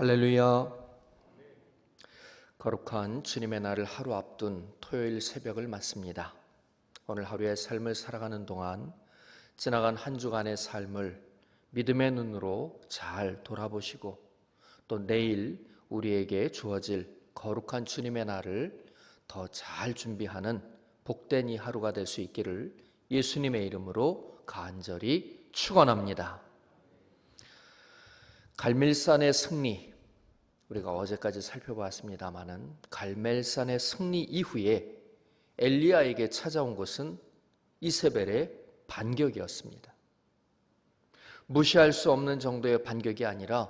할렐루야. 거룩한 주님의 날을 하루 앞둔 토요일 새벽을 맞습니다. 오늘 하루의 삶을 살아가는 동안 지나간 한 주간의 삶을 믿음의 눈으로 잘 돌아보시고 또 내일 우리에게 주어질 거룩한 주님의 날을 더 잘 준비하는 복된 이 하루가 될 수 있기를 예수님의 이름으로 간절히 축원합니다. 갈멜산의 승리 우리가 어제까지 살펴봤습니다마는 갈멜산의 승리 이후에 엘리야에게 찾아온 것은 이세벨의 반격이었습니다. 무시할 수 없는 정도의 반격이 아니라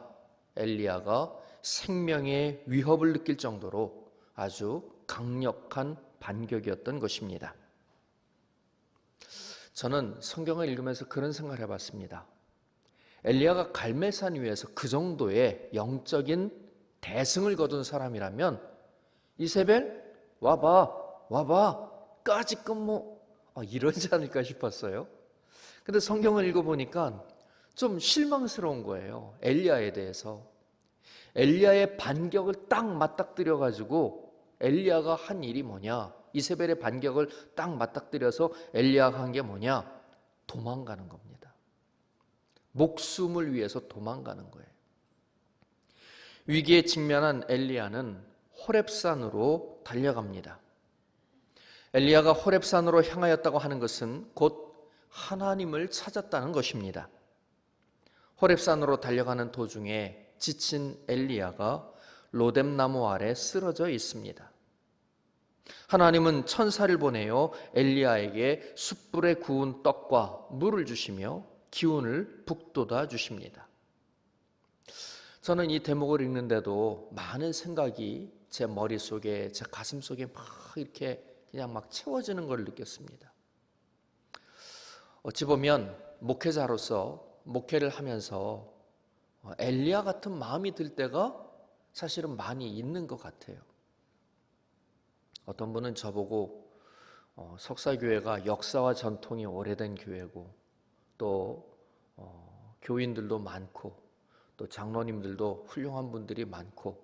엘리야가 생명의 위협을 느낄 정도로 아주 강력한 반격이었던 것입니다. 저는 성경을 읽으면서 그런 생각을 해봤습니다. 엘리야가 갈멜산 위에서 그 정도의 영적인 대승을 거둔 사람이라면 이세벨 와봐 와봐 까짓 뭐 아, 이러지 않을까 싶었어요. 근데 성경을 읽어보니까 좀 실망스러운 거예요. 엘리야에 대해서. 엘리야의 반격을 딱 맞닥뜨려 가지고 엘리야가 한 일이 뭐냐? 이세벨의 반격을 딱 맞닥뜨려서 엘리야가 한 게 뭐냐? 도망가는 겁니다. 목숨을 위해서 도망가는 거예요. 위기에 직면한 엘리야는 호렙산으로 달려갑니다. 엘리야가 호렙산으로 향하였다고 하는 것은 곧 하나님을 찾았다는 것입니다. 호렙산으로 달려가는 도중에 지친 엘리야가 로뎀나무 아래 쓰러져 있습니다. 하나님은 천사를 보내어 엘리야에게 숯불에 구운 떡과 물을 주시며 기운을 북돋아 주십니다. 저는 이 대목을 읽는데도 많은 생각이 제 머릿속에, 제 가슴 속에 막 이렇게 그냥 막 채워지는 걸 느꼈습니다. 어찌 보면 목회자로서 목회를 하면서 엘리야 같은 마음이 들 때가 사실은 많이 있는 것 같아요. 어떤 분은 저보고 어, 석사교회가 역사와 전통이 오래된 교회고 또 어, 교인들도 많고 또 장로님들도 훌륭한 분들이 많고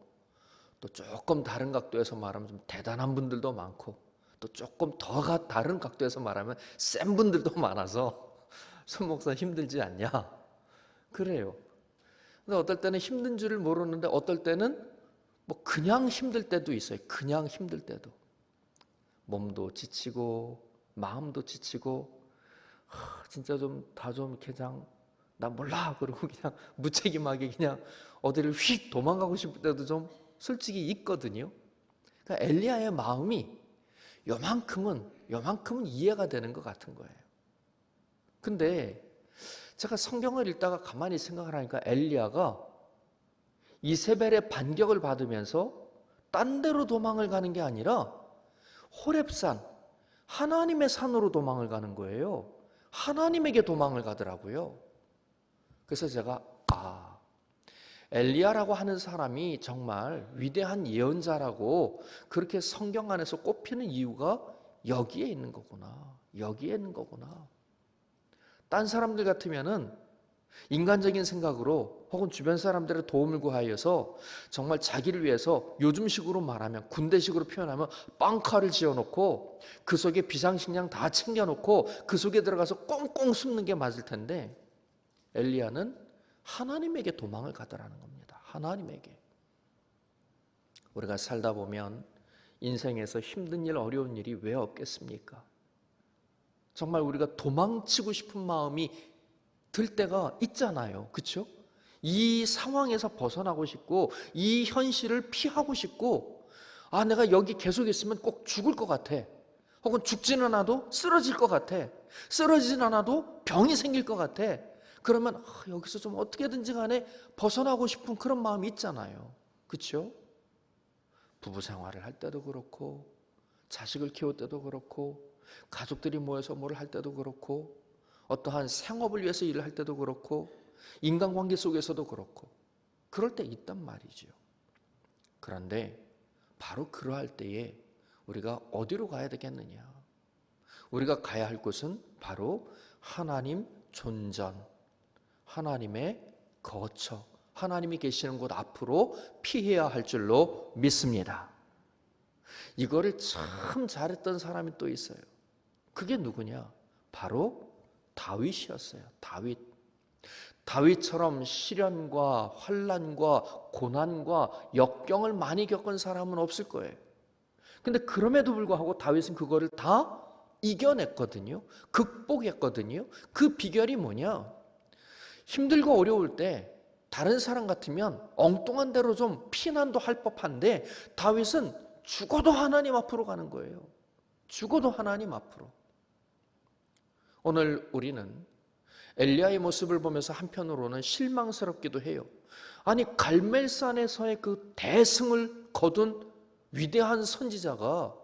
또 조금 다른 각도에서 말하면 좀 대단한 분들도 많고 또 조금 더 다른 각도에서 말하면 센 분들도 많아서 손 목사 힘들지 않냐? 그래요. 근데 어떨 때는 힘든 줄을 모르는데 어떨 때는 뭐 그냥 힘들 때도 있어요. 그냥 힘들 때도. 몸도 지치고 마음도 지치고 하, 진짜 좀 다좀 그냥 나 몰라 그러고 그냥 무책임하게 그냥 어디를 휙 도망가고 싶을 때도 좀 솔직히 있거든요. 그러니까 엘리야의 마음이 요만큼은 요만큼은 이해가 되는 것 같은 거예요. 근데 제가 성경을 읽다가 가만히 생각을 하니까 엘리야가 이세벨의 반격을 받으면서 딴 데로 도망을 가는 게 아니라 호렙산 하나님의 산으로 도망을 가는 거예요. 하나님에게 도망을 가더라고요. 그래서 제가 아 엘리야라고 하는 사람이 정말 위대한 예언자라고 그렇게 성경 안에서 꼽히는 이유가 여기에 있는 거구나. 여기에 있는 거구나. 딴 사람들 같으면은 인간적인 생각으로 혹은 주변 사람들의 도움을 구하여서 정말 자기를 위해서 요즘식으로 말하면 군대식으로 표현하면 빵카를 지어놓고 그 속에 비상식량 다 챙겨놓고 그 속에 들어가서 꽁꽁 숨는 게 맞을 텐데 엘리야는 하나님에게 도망을 가더라는 겁니다. 하나님에게. 우리가 살다 보면 인생에서 힘든 일, 어려운 일이 왜 없겠습니까? 정말 우리가 도망치고 싶은 마음이 들 때가 있잖아요. 그렇죠? 이 상황에서 벗어나고 싶고 이 현실을 피하고 싶고 아 내가 여기 계속 있으면 꼭 죽을 것 같아. 혹은 죽지는 않아도 쓰러질 것 같아. 쓰러지진 않아도 병이 생길 것 같아. 그러면 아, 여기서 좀 어떻게든지 간에 벗어나고 싶은 그런 마음이 있잖아요. 그렇죠? 부부 생활을 할 때도 그렇고 자식을 키울 때도 그렇고 가족들이 모여서 뭘 할 때도 그렇고 어떠한 생업을 위해서 일을 할 때도 그렇고 인간관계 속에서도 그렇고 그럴 때 있단 말이죠. 그런데 바로 그러할 때에 우리가 어디로 가야 되겠느냐? 우리가 가야 할 곳은 바로 하나님 존전, 하나님의 거처, 하나님이 계시는 곳 앞으로 피해야 할 줄로 믿습니다. 이거를 참 잘했던 사람이 또 있어요. 그게 누구냐? 바로 다윗이었어요. 다윗. 다윗처럼 시련과 환란과 고난과 역경을 많이 겪은 사람은 없을 거예요. 근데 그럼에도 불구하고 다윗은 그거를 다 이겨냈거든요. 극복했거든요. 그 비결이 뭐냐? 힘들고 어려울 때 다른 사람 같으면 엉뚱한 대로 좀 피난도 할 법한데 다윗은 죽어도 하나님 앞으로 가는 거예요. 죽어도 하나님 앞으로. 오늘 우리는 엘리야의 모습을 보면서 한편으로는 실망스럽기도 해요. 아니 갈멜산에서의 그 대승을 거둔 위대한 선지자가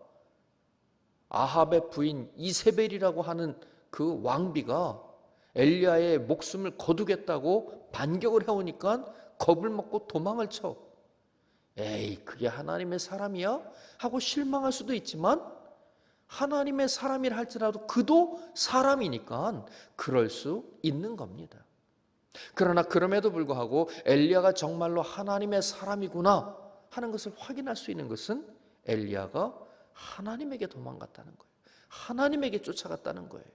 아합의 부인 이세벨이라고 하는 그 왕비가 엘리야의 목숨을 거두겠다고 반격을 해오니까 겁을 먹고 도망을 쳐. 에이, 그게 하나님의 사람이야? 하고 실망할 수도 있지만 하나님의 사람이라 할지라도 그도 사람이니까 그럴 수 있는 겁니다. 그러나 그럼에도 불구하고 엘리야가 정말로 하나님의 사람이구나 하는 것을 확인할 수 있는 것은 엘리야가 하나님에게 도망갔다는 거예요. 하나님에게 쫓아갔다는 거예요.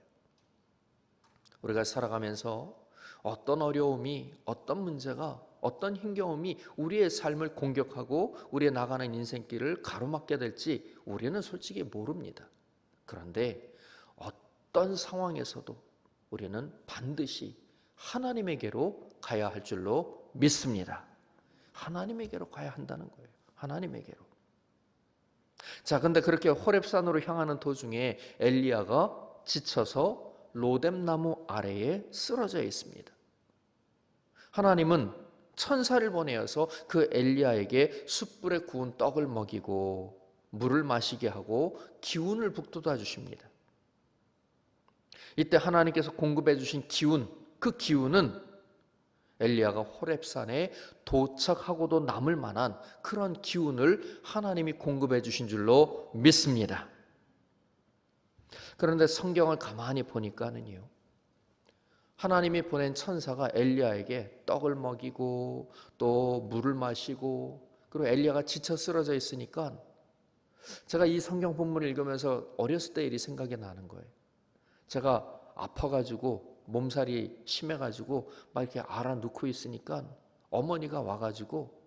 우리가 살아가면서 어떤 어려움이, 어떤 문제가, 어떤 힘겨움이 우리의 삶을 공격하고 우리의 나가는 인생길을 가로막게 될지 우리는 솔직히 모릅니다. 그런데 어떤 상황에서도 우리는 반드시 하나님에게로 가야 할 줄로 믿습니다. 하나님에게로 가야 한다는 거예요. 하나님에게로. 자, 근데 그렇게 호렙산으로 향하는 도중에 엘리야가 지쳐서 로뎀나무 아래에 쓰러져 있습니다. 하나님은 천사를 보내어서 그 엘리야에게 숯불에 구운 떡을 먹이고 물을 마시게 하고 기운을 북돋아 주십니다. 이때 하나님께서 공급해 주신 기운, 그 기운은 엘리야가 호렙산에 도착하고도 남을 만한 그런 기운을 하나님이 공급해 주신 줄로 믿습니다. 그런데 성경을 가만히 보니까는요. 하나님이 보낸 천사가 엘리야에게 떡을 먹이고 또 물을 마시고 그리고 엘리야가 지쳐 쓰러져 있으니까 제가 이 성경 본문을 읽으면서 어렸을 때 일이 생각이 나는 거예요. 제가 아파가지고 몸살이 심해가지고 막 이렇게 알아눕고 있으니까 어머니가 와가지고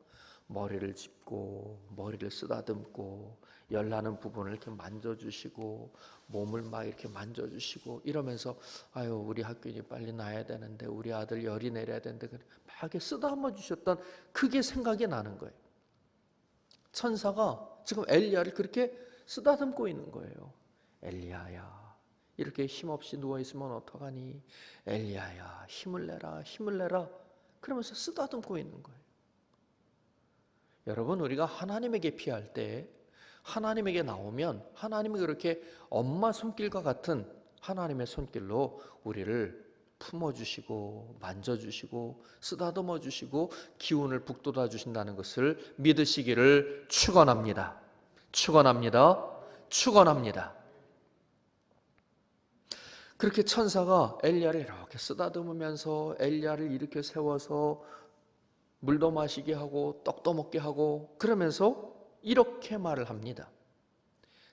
머리를 짚고 머리를 쓰다듬고 열나는 부분을 이렇게 만져주시고 몸을 막 이렇게 만져주시고 이러면서 아유 우리 학균이 빨리 나야 되는데 우리 아들 열이 내려야 되는데 막 이렇게 쓰다듬어 주셨던 그게 생각이 나는 거예요. 천사가 지금 엘리야를 그렇게 쓰다듬고 있는 거예요. 엘리야야 이렇게 힘없이 누워 있으면 어떡하니? 엘리야야 힘을 내라 힘을 내라 그러면서 쓰다듬고 있는 거예요. 여러분 우리가 하나님에게 피할 때 하나님에게 나오면 하나님이 그렇게 엄마 손길과 같은 하나님의 손길로 우리를 품어주시고 만져주시고 쓰다듬어주시고 기운을 북돋아 주신다는 것을 믿으시기를 축원합니다. 축원합니다. 축원합니다. 그렇게 천사가 엘리야를 이렇게 쓰다듬으면서 엘리야를 이렇게 세워서 물도 마시게 하고 떡도 먹게 하고 그러면서 이렇게 말을 합니다.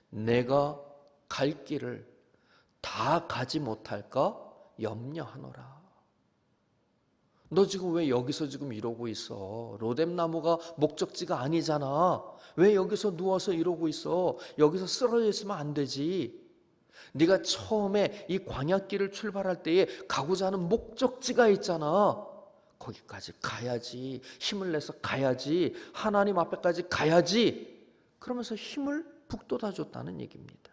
내가 갈 길을 다 가지 못할까 염려하노라. 너 지금 왜 여기서 지금 이러고 있어? 로뎀나무가 목적지가 아니잖아. 왜 여기서 누워서 이러고 있어? 여기서 쓰러져 있으면 안 되지. 네가 처음에 이 광야길을 출발할 때에 가고자 하는 목적지가 있잖아. 거기까지 가야지. 힘을 내서 가야지. 하나님 앞에까지 가야지. 그러면서 힘을 북돋아 줬다는 얘기입니다.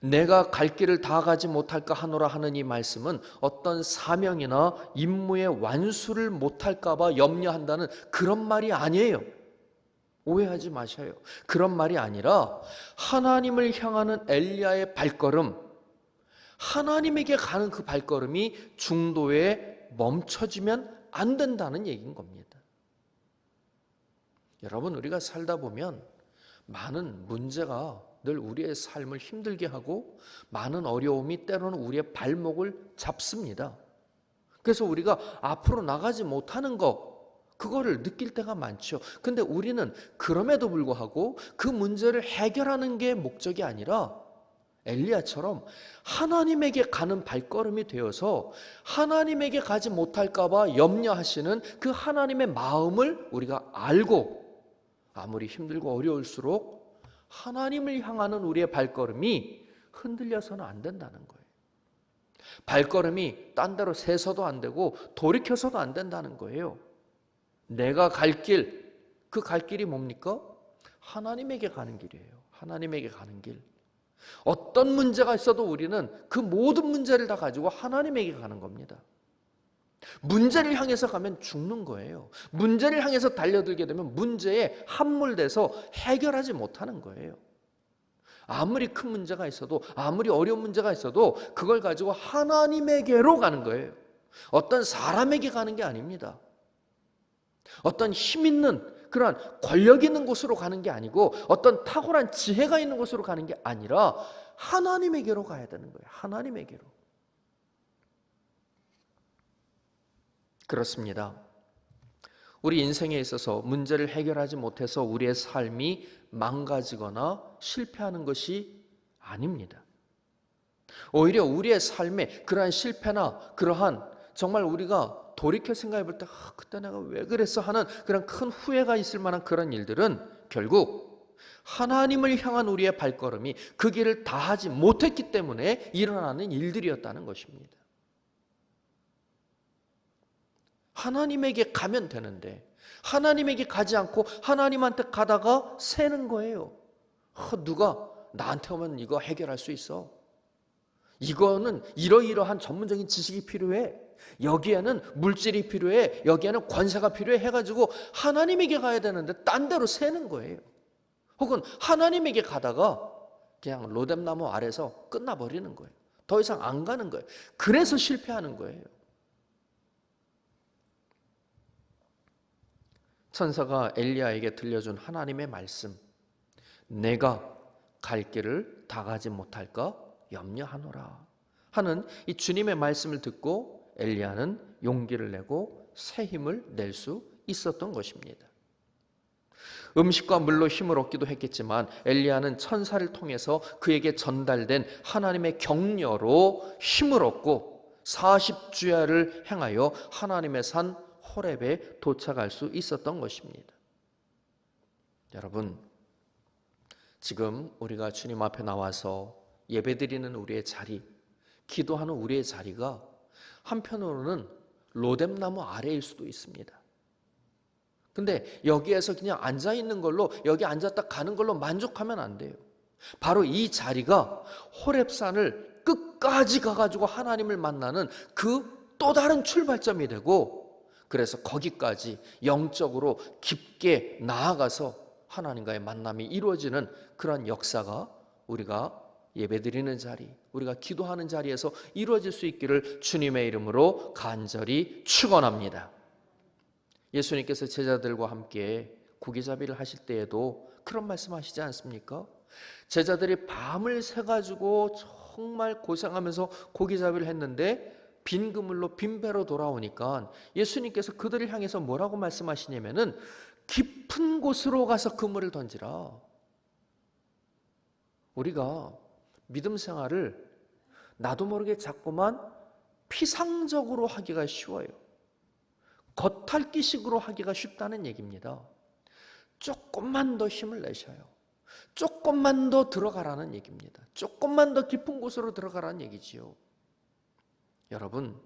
내가 갈 길을 다 가지 못할까 하노라 하는 이 말씀은 어떤 사명이나 임무의 완수를 못할까봐 염려한다는 그런 말이 아니에요. 오해하지 마셔요. 그런 말이 아니라 하나님을 향하는 엘리야의 발걸음, 하나님에게 가는 그 발걸음이 중도에 멈춰지면 안 된다는 얘기인 겁니다. 여러분, 우리가 살다 보면 많은 문제가 늘 우리의 삶을 힘들게 하고 많은 어려움이 때로는 우리의 발목을 잡습니다. 그래서 우리가 앞으로 나가지 못하는 거, 그거를 느낄 때가 많죠. 근데 우리는 그럼에도 불구하고 그 문제를 해결하는 게 목적이 아니라 엘리야처럼 하나님에게 가는 발걸음이 되어서 하나님에게 가지 못할까봐 염려하시는 그 하나님의 마음을 우리가 알고 아무리 힘들고 어려울수록 하나님을 향하는 우리의 발걸음이 흔들려서는 안 된다는 거예요. 발걸음이 딴 데로 새서도 안 되고 돌이켜서도 안 된다는 거예요. 내가 갈 길, 그 갈 길이 뭡니까? 하나님에게 가는 길이에요. 하나님에게 가는 길. 어떤 문제가 있어도 우리는 그 모든 문제를 다 가지고 하나님에게 가는 겁니다. 문제를 향해서 가면 죽는 거예요. 문제를 향해서 달려들게 되면 문제에 함몰돼서 해결하지 못하는 거예요. 아무리 큰 문제가 있어도, 아무리 어려운 문제가 있어도 그걸 가지고 하나님에게로 가는 거예요. 어떤 사람에게 가는 게 아닙니다. 어떤 힘 있는 그러한 권력 있는 곳으로 가는 게 아니고 어떤 탁월한 지혜가 있는 곳으로 가는 게 아니라 하나님에게로 가야 되는 거예요. 하나님에게로. 그렇습니다. 우리 인생에 있어서 문제를 해결하지 못해서 우리의 삶이 망가지거나 실패하는 것이 아닙니다. 오히려 우리의 삶에 그러한 실패나 그러한 정말 우리가 돌이켜 생각해 볼 때, 아, 그때 내가 왜 그랬어 하는 그런 큰 후회가 있을 만한 그런 일들은 결국 하나님을 향한 우리의 발걸음이 그 길을 다하지 못했기 때문에 일어나는 일들이었다는 것입니다. 하나님에게 가면 되는데, 하나님에게 가지 않고 하나님한테 가다가 새는 거예요. 아, 누가 나한테 오면 이거 해결할 수 있어. 이거는 이러이러한 전문적인 지식이 필요해. 여기에는 물질이 필요해. 여기에는 권세가 필요해. 해가지고 하나님에게 가야 되는데 딴 데로 새는 거예요. 혹은 하나님에게 가다가 그냥 로뎀나무 아래서 끝나버리는 거예요. 더 이상 안 가는 거예요. 그래서 실패하는 거예요. 천사가 엘리야에게 들려준 하나님의 말씀. 내가 갈 길을 다 가지 못할까 염려하노라. 하는 이 주님의 말씀을 듣고 엘리야는 용기를 내고 새 힘을 낼 수 있었던 것입니다. 음식과 물로 힘을 얻기도 했겠지만 엘리야는 천사를 통해서 그에게 전달된 하나님의 격려로 힘을 얻고 40주야를 행하여 하나님의 산 호렙에 도착할 수 있었던 것입니다. 여러분, 지금 우리가 주님 앞에 나와서 예배드리는 우리의 자리, 기도하는 우리의 자리가 한편으로는 로뎀나무 아래일 수도 있습니다. 근데 여기에서 그냥 앉아 있는 걸로 여기 앉았다 가는 걸로 만족하면 안 돼요. 바로 이 자리가 호렙산을 끝까지 가가지고 하나님을 만나는 그 또 다른 출발점이 되고 그래서 거기까지 영적으로 깊게 나아가서 하나님과의 만남이 이루어지는 그런 역사가 우리가 예배드리는 자리, 우리가 기도하는 자리에서 이루어질 수 있기를 주님의 이름으로 간절히 축원합니다. 예수님께서 제자들과 함께 고기잡이를 하실 때에도 그런 말씀하시지 않습니까? 제자들이 밤을 새 가지고 정말 고생하면서 고기잡이를 했는데 빈 그물로 빈 배로 돌아오니까 예수님께서 그들을 향해서 뭐라고 말씀하시냐면은 깊은 곳으로 가서 그물을 던지라. 우리가 믿음 생활을 나도 모르게 자꾸만 피상적으로 하기가 쉬워요. 겉핥기식으로 하기가 쉽다는 얘기입니다. 조금만 더 힘을 내셔요. 조금만 더 들어가라는 얘기입니다. 조금만 더 깊은 곳으로 들어가라는 얘기지요. 여러분,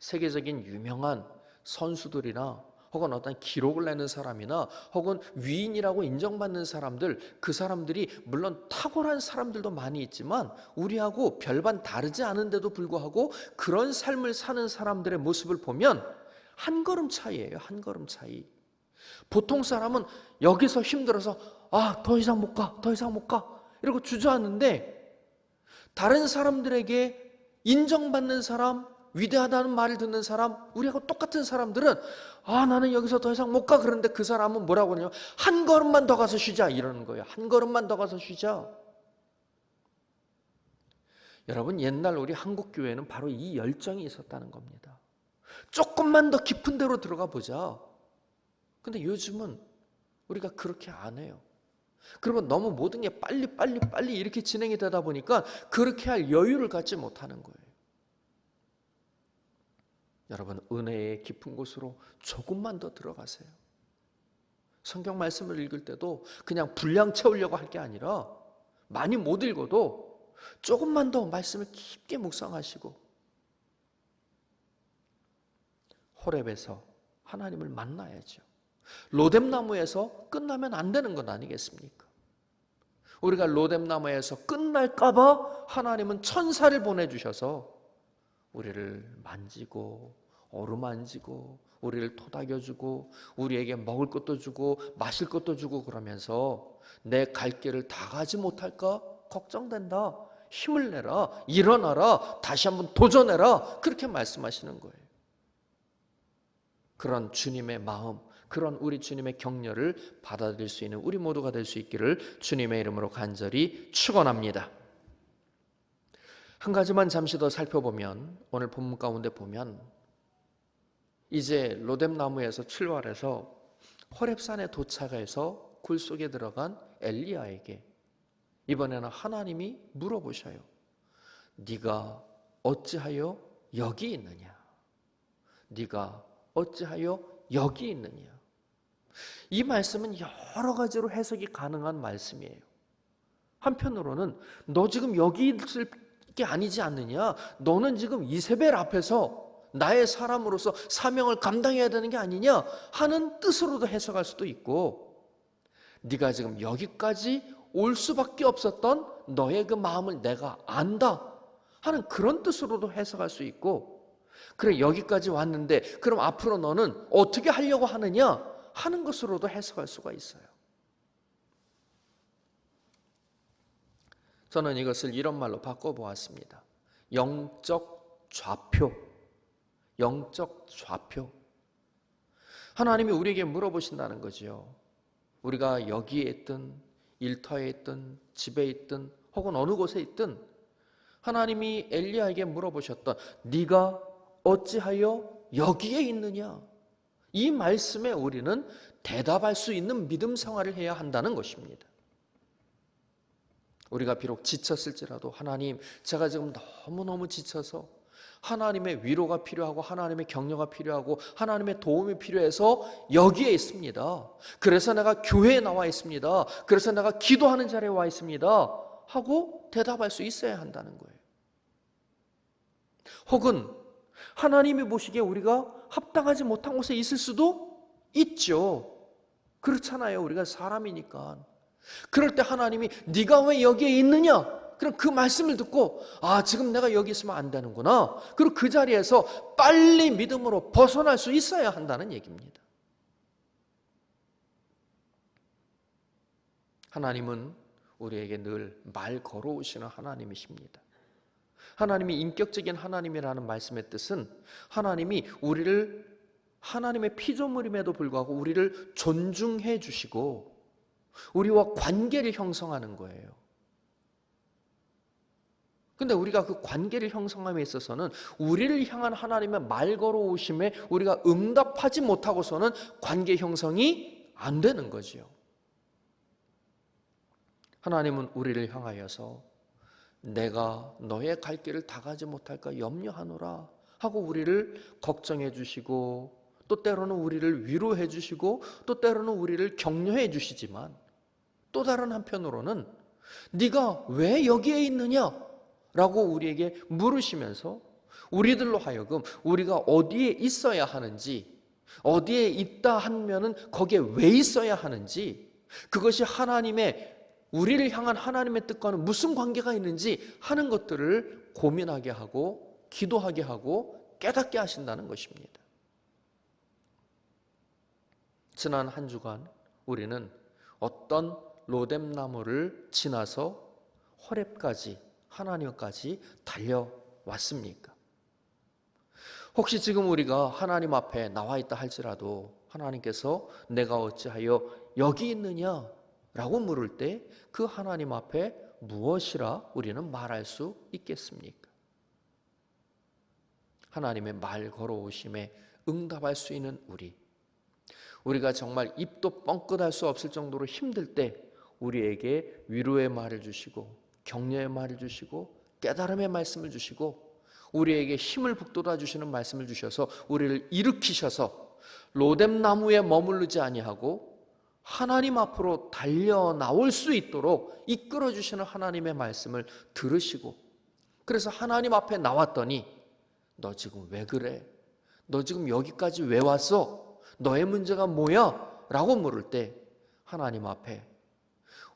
세계적인 유명한 선수들이나 혹은 어떤 기록을 내는 사람이나 혹은 위인이라고 인정받는 사람들 그 사람들이 물론 탁월한 사람들도 많이 있지만 우리하고 별반 다르지 않은데도 불구하고 그런 삶을 사는 사람들의 모습을 보면 한 걸음 차이예요. 한 걸음 차이. 보통 사람은 여기서 힘들어서 아, 더 이상 못 가. 더 이상 못 가. 이러고 주저하는데 다른 사람들에게 인정받는 사람, 위대하다는 말을 듣는 사람, 우리하고 똑같은 사람들은 아, 나는 여기서 더 이상 못 가. 그런데 그 사람은 뭐라고 하냐면 한 걸음만 더 가서 쉬자. 이러는 거예요. 한 걸음만 더 가서 쉬자. 여러분, 옛날 우리 한국 교회는 바로 이 열정이 있었다는 겁니다. 조금만 더 깊은 데로 들어가 보자. 근데 요즘은 우리가 그렇게 안 해요. 그러면 너무 모든 게 빨리 빨리 빨리 이렇게 진행이 되다 보니까 그렇게 할 여유를 갖지 못하는 거예요. 여러분 은혜의 깊은 곳으로 조금만 더 들어가세요. 성경 말씀을 읽을 때도 그냥 분량 채우려고 할 게 아니라 많이 못 읽어도 조금만 더 말씀을 깊게 묵상하시고 호렙에서 하나님을 만나야죠. 로뎀나무에서 끝나면 안 되는 건 아니겠습니까? 우리가 로뎀나무에서 끝날까봐 하나님은 천사를 보내주셔서 우리를 만지고 어루만지고 우리를 토닥여주고 우리에게 먹을 것도 주고 마실 것도 주고 그러면서 내 갈 길을 다 가지 못할까 걱정된다. 힘을 내라. 일어나라. 다시 한번 도전해라. 그렇게 말씀하시는 거예요. 그런 주님의 마음, 그런 우리 주님의 격려를 받아들일 수 있는 우리 모두가 될 수 있기를 주님의 이름으로 간절히 축원합니다. 한 가지만 잠시 더 살펴보면 오늘 본문 가운데 보면 이제 로뎀나무에서 출발해서 호렙산에 도착해서 굴 속에 들어간 엘리야에게 이번에는 하나님이 물어보셔요. 네가 어찌하여 여기 있느냐? 네가 어찌하여 여기 있느냐? 이 말씀은 여러 가지로 해석이 가능한 말씀이에요. 한편으로는 너 지금 여기 있을 게 아니지 않느냐? 너는 지금 이세벨 앞에서 나의 사람으로서 사명을 감당해야 되는 게 아니냐 하는 뜻으로도 해석할 수도 있고 네가 지금 여기까지 올 수밖에 없었던 너의 그 마음을 내가 안다 하는 그런 뜻으로도 해석할 수 있고 그래 여기까지 왔는데 그럼 앞으로 너는 어떻게 하려고 하느냐 하는 것으로도 해석할 수가 있어요. 저는 이것을 이런 말로 바꿔 보았습니다. 영적 좌표. 영적 좌표. 하나님이 우리에게 물어보신다는 거지요. 우리가 여기에 있든 일터에 있든 집에 있든 혹은 어느 곳에 있든 하나님이 엘리야에게 물어보셨던 네가 어찌하여 여기에 있느냐? 이 말씀에 우리는 대답할 수 있는 믿음 생활을 해야 한다는 것입니다. 우리가 비록 지쳤을지라도 하나님, 제가 지금 너무너무 지쳐서 하나님의 위로가 필요하고 하나님의 격려가 필요하고 하나님의 도움이 필요해서 여기에 있습니다. 그래서 내가 교회에 나와 있습니다. 그래서 내가 기도하는 자리에 와 있습니다. 하고 대답할 수 있어야 한다는 거예요. 혹은 하나님이 보시기에 우리가 합당하지 못한 곳에 있을 수도 있죠. 그렇잖아요. 우리가 사람이니까. 그럴 때 하나님이 네가 왜 여기에 있느냐? 그럼 그 말씀을 듣고 아 지금 내가 여기 있으면 안 되는구나. 그리고 그 자리에서 빨리 믿음으로 벗어날 수 있어야 한다는 얘기입니다. 하나님은 우리에게 늘 말 걸어오시는 하나님이십니다. 하나님이 인격적인 하나님이라는 말씀의 뜻은 하나님이 우리를 하나님의 피조물임에도 불구하고 우리를 존중해 주시고 우리와 관계를 형성하는 거예요. 근데 우리가 그 관계를 형성함에 있어서는 우리를 향한 하나님의 말 걸어오심에 우리가 응답하지 못하고서는 관계 형성이 안 되는 거지요. 하나님은 우리를 향하여서 내가 너의 갈 길을 다 가지 못할까 염려하노라 하고 우리를 걱정해 주시고 또 때로는 우리를 위로해 주시고 또 때로는 우리를 격려해 주시지만 또 다른 한편으로는 네가 왜 여기에 있느냐 라고 우리에게 물으시면서 우리들로 하여금 우리가 어디에 있어야 하는지, 어디에 있다 하면은 거기에 왜 있어야 하는지, 그것이 하나님의 우리를 향한 하나님의 뜻과는 무슨 관계가 있는지 하는 것들을 고민하게 하고 기도하게 하고 깨닫게 하신다는 것입니다. 지난 한 주간 우리는 어떤 로뎀나무를 지나서 호렙까지 하나님까지 달려왔습니까? 혹시 지금 우리가 하나님 앞에 나와 있다 할지라도 하나님께서 내가 어찌하여 여기 있느냐? 라고 물을 때 그 하나님 앞에 무엇이라 우리는 말할 수 있겠습니까? 하나님의 말 걸어오심에 응답할 수 있는 우리. 우리가 정말 입도 뻥끗할 수 없을 정도로 힘들 때 우리에게 위로의 말을 주시고 격려의 말을 주시고 깨달음의 말씀을 주시고 우리에게 힘을 북돋아 주시는 말씀을 주셔서 우리를 일으키셔서 로뎀 나무에 머무르지 아니하고 하나님 앞으로 달려 나올 수 있도록 이끌어 주시는 하나님의 말씀을 들으시고 그래서 하나님 앞에 나왔더니 너 지금 왜 그래? 너 지금 여기까지 왜 왔어? 너의 문제가 뭐야? 라고 물을 때 하나님 앞에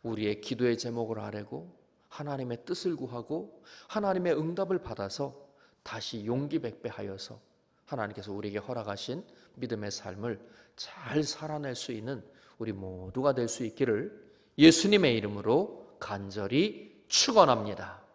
우리의 기도의 제목을 아뢰고 하나님의 뜻을 구하고 하나님의 응답을 받아서 다시 용기 백배하여서 하나님께서 우리에게 허락하신 믿음의 삶을 잘 살아낼 수 있는 우리 모두가 될 수 있기를 예수님의 이름으로 간절히 축원합니다.